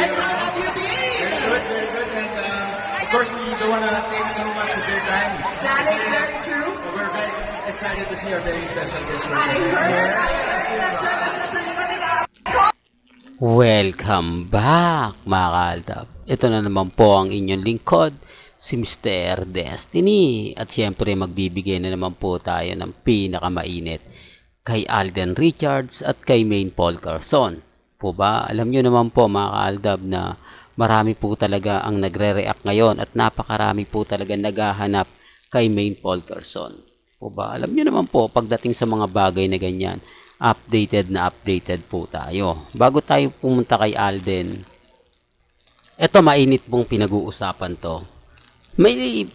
How have you been? Very good, very good. And um, of course, we don't want to take so much of your time. That is very true. We're very excited to see our very special guest. I heard, I heard siya sa likod ni Welcome back mga kaaldab. Ito na naman po ang inyong lingkod, si Mr. Destiny. At siyempre magbibigay na naman po tayo ng pinakamainit kay Alden Richards at kay Maine Paul Carson. Po ba? Alam nyo naman po mga kaaldab na marami po talaga ang nagre-react ngayon at napakarami po talaga naghahanap kay Maine Paul Carson. Po ba? Alam nyo naman po pagdating sa mga bagay na ganyan, updated na updated po tayo. Bago tayo pumunta kay Alden, eto mainit pong pinag-uusapan to. May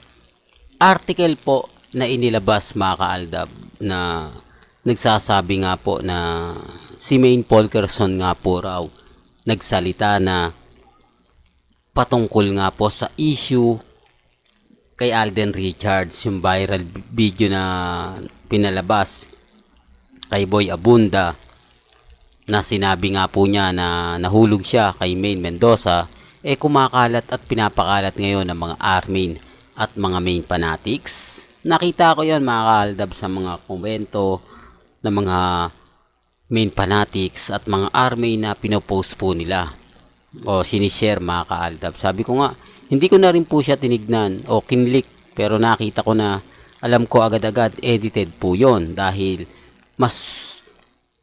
article po na inilabas mga kaaldab na nagsasabi nga po na si Maine Polkerson nga po raw nagsalita na patungkol nga po sa issue kay Alden Richards yung viral video na pinalabas kay Boy Abunda na sinabi nga po niya na nahulog siya kay Maine Mendoza eh kumakalat at pinapakalat ngayon ng mga Armin at mga main fanatics. Nakita ko yon mga kaaldab sa mga komento ng mga main fanatics at mga Armin na pinopost po nila o sinishare mga kaaldab. Sabi ko nga, hindi ko na rin po siya tinignan o kinlik pero nakita ko na alam ko agad-agad edited po yon dahil mas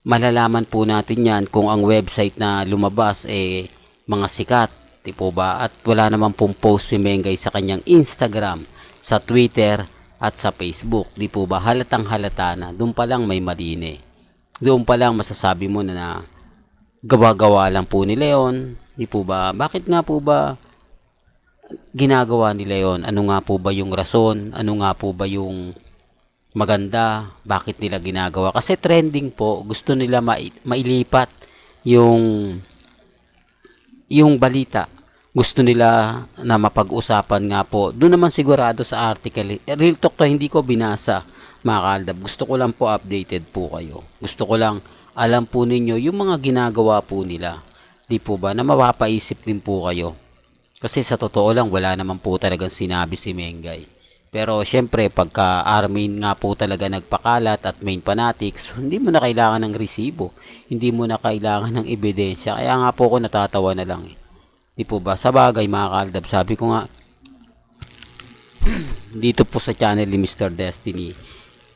malalaman po natin yan kung ang website na lumabas eh mga sikat di po ba? At wala naman pong post si Mengay sa kanyang Instagram sa Twitter at sa Facebook di po ba? Halatang halata na. Doon pa lang may maline doon pa lang masasabi mo na, na gawa-gawa lang po ni Leon. Di po ba? Bakit nga po ba ginagawa nila yon ano nga po ba yung rason? Ano nga po ba yung maganda? Bakit nila ginagawa? Kasi trending po. Gusto nila mai- mailipat yung yung balita. Gusto nila na mapag-usapan nga po. Doon naman sigurado sa article. Real talk to hindi ko binasa mga kaaldab gusto ko lang po updated po kayo gusto ko lang alam po ninyo yung mga ginagawa po nila di po ba na mapapaisip din po kayo kasi sa totoo lang, wala naman po talagang sinabi si Mengay. Pero syempre, pagka Armin nga po talaga nagpakalat at main fanatics, hindi mo na kailangan ng resibo. Hindi mo na kailangan ng ebidensya. Kaya nga po ako natatawa na lang. Eh. Di po ba? Sa bagay mga kaldab, sabi ko nga, dito po sa channel ni Mr. Destiny,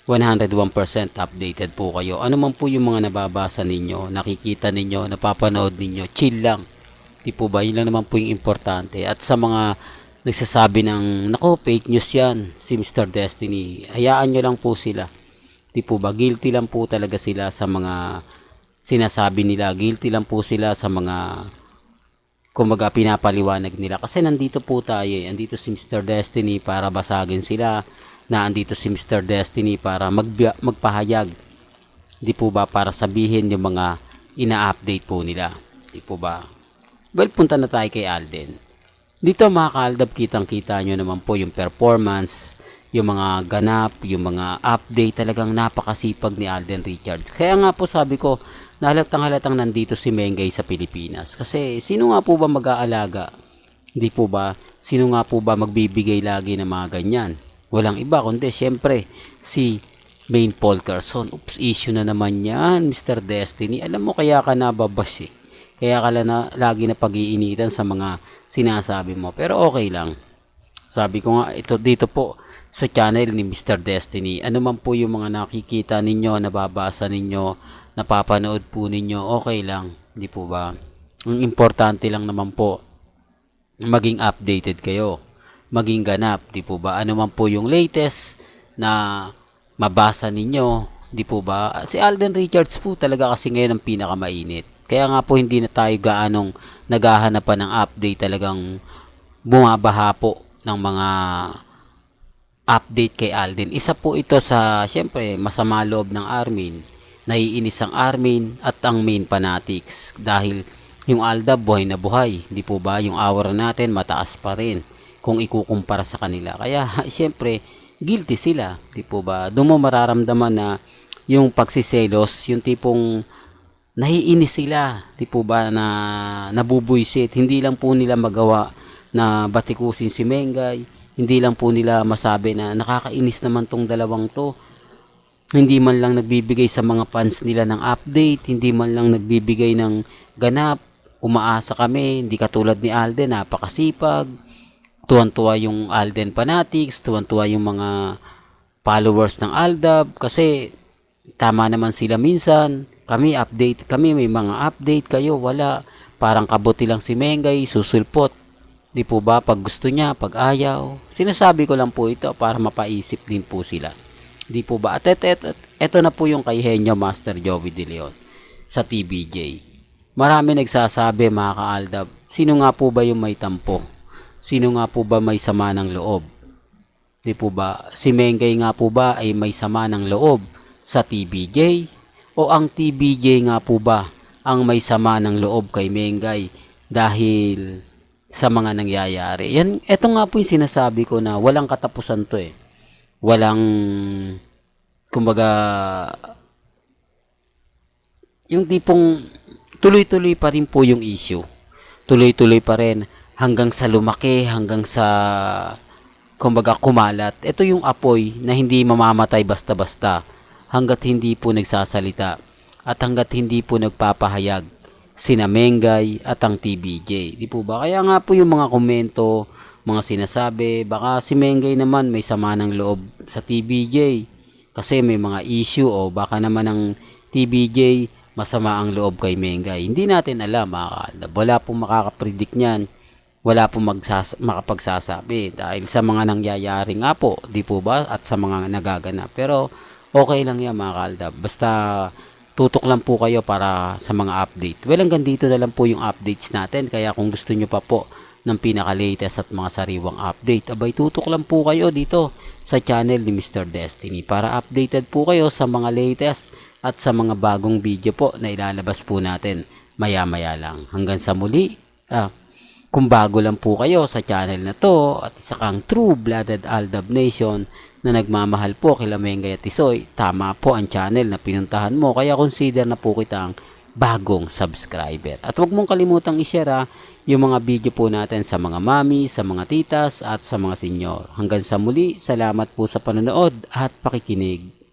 101% updated po kayo. Ano man po yung mga nababasa ninyo, nakikita ninyo, napapanood ninyo, chill lang. Di po ba? Yun lang naman po yung importante. At sa mga nagsasabi ng, nako, fake news yan, si Mr. Destiny, hayaan nyo lang po sila. Di po ba? Guilty lang po talaga sila sa mga sinasabi nila. Guilty lang po sila sa mga kumbaga pinapaliwanag nila. Kasi nandito po tayo eh. Andito si Mr. Destiny para basagin sila. Na andito si Mr. Destiny para magbi- magpahayag. Di po ba? Para sabihin yung mga ina-update po nila. Di po ba? Well, punta na tayo kay Alden. Dito mga kaaldab, kitang-kita nyo naman po yung performance, yung mga ganap, yung mga update, talagang napakasipag ni Alden Richards. Kaya nga po sabi ko, nahalatang halatang nandito si Mengay sa Pilipinas. Kasi sino nga po ba mag-aalaga? Hindi po ba? Sino nga po ba magbibigay lagi ng mga ganyan? Walang iba kundi syempre si Maine Paul Carson. Oops, issue na naman yan, Mr. Destiny. Alam mo kaya ka nababash eh. Kaya ka na, lagi na pag-iinitan sa mga sinasabi mo. Pero okay lang. Sabi ko nga, ito dito po sa channel ni Mr. Destiny. Ano man po yung mga nakikita ninyo, nababasa ninyo, napapanood po ninyo, okay lang. Di po ba? Ang importante lang naman po, maging updated kayo. Maging ganap, di po ba? Ano man po yung latest na mabasa ninyo, di po ba? Si Alden Richards po talaga kasi ngayon ang pinakamainit. Kaya nga po hindi na tayo gaanong naghahanapan ng update talagang bumabaha po ng mga update kay Alden. Isa po ito sa, syempre, masama loob ng Armin. Naiinis ang Armin at ang main fanatics dahil yung Alda buhay na buhay. Di po ba? Yung aura natin mataas pa rin kung ikukumpara sa kanila. Kaya, syempre, guilty sila. Di po ba? Doon mo mararamdaman na yung pagsiselos, yung tipong nahiinis sila, di po ba, na nabubuisit. Hindi lang po nila magawa na batikusin si Mengay. Hindi lang po nila masabi na nakakainis naman tong dalawang to. Hindi man lang nagbibigay sa mga fans nila ng update, hindi man lang nagbibigay ng ganap. Umaasa kami, hindi katulad ni Alden, napakasipag. Tuwan-tuwa yung Alden Fanatics, tuwan-tuwa yung mga followers ng Aldab kasi tama naman sila minsan. Kami update, kami may mga update kayo, wala. Parang kabuti lang si Mengay, susulpot. Di po ba pag gusto niya, pag ayaw. Sinasabi ko lang po ito para mapaisip din po sila. Di po ba? At eto, eto, eto na po yung kay Henyo Master Joey De Leon sa TBJ. Marami nagsasabi mga kaaldab, sino nga po ba yung may tampo? Sino nga po ba may sama ng loob? Di po ba? Si Mengay nga po ba ay may sama ng loob sa TBJ? O ang TBJ nga po ba ang may sama ng loob kay Mengay dahil sa mga nangyayari? Yan, eto nga po yung sinasabi ko na walang katapusan to eh. Walang, kumbaga, yung tipong tuloy-tuloy pa rin po yung issue. Tuloy-tuloy pa rin hanggang sa lumaki, hanggang sa kumbaga kumalat. Ito yung apoy na hindi mamamatay basta-basta hanggat hindi po nagsasalita at hanggat hindi po nagpapahayag sina Mengay at ang TBJ. Di po ba? Kaya nga po yung mga komento, mga sinasabi, baka si Mengay naman may sama ng loob sa TBJ kasi may mga issue o baka naman ang TBJ masama ang loob kay Mengay. Hindi natin alam, mga kaalab. Wala pong makakapredict niyan. Wala pong magsas- makapagsasabi dahil sa mga nangyayari nga po, di po ba? At sa mga nagaganap. Pero okay lang yan mga kaaldab. Basta tutok lang po kayo para sa mga update. Well, hanggang dito na lang po yung updates natin. Kaya kung gusto nyo pa po ng pinaka-latest at mga sariwang update, abay tutok lang po kayo dito sa channel ni Mr. Destiny para updated po kayo sa mga latest at sa mga bagong video po na ilalabas po natin maya-maya lang. Hanggang sa muli, ah, kung bago lang po kayo sa channel na to at isa kang True Blooded Aldab Nation na nagmamahal po kila Mengay at Tisoy, tama po ang channel na pinuntahan mo kaya consider na po kitang bagong subscriber. At huwag mong kalimutang i-share ah, yung mga video po natin sa mga mami, sa mga titas at sa mga senyor. Hanggang sa muli, salamat po sa panonood at pakikinig.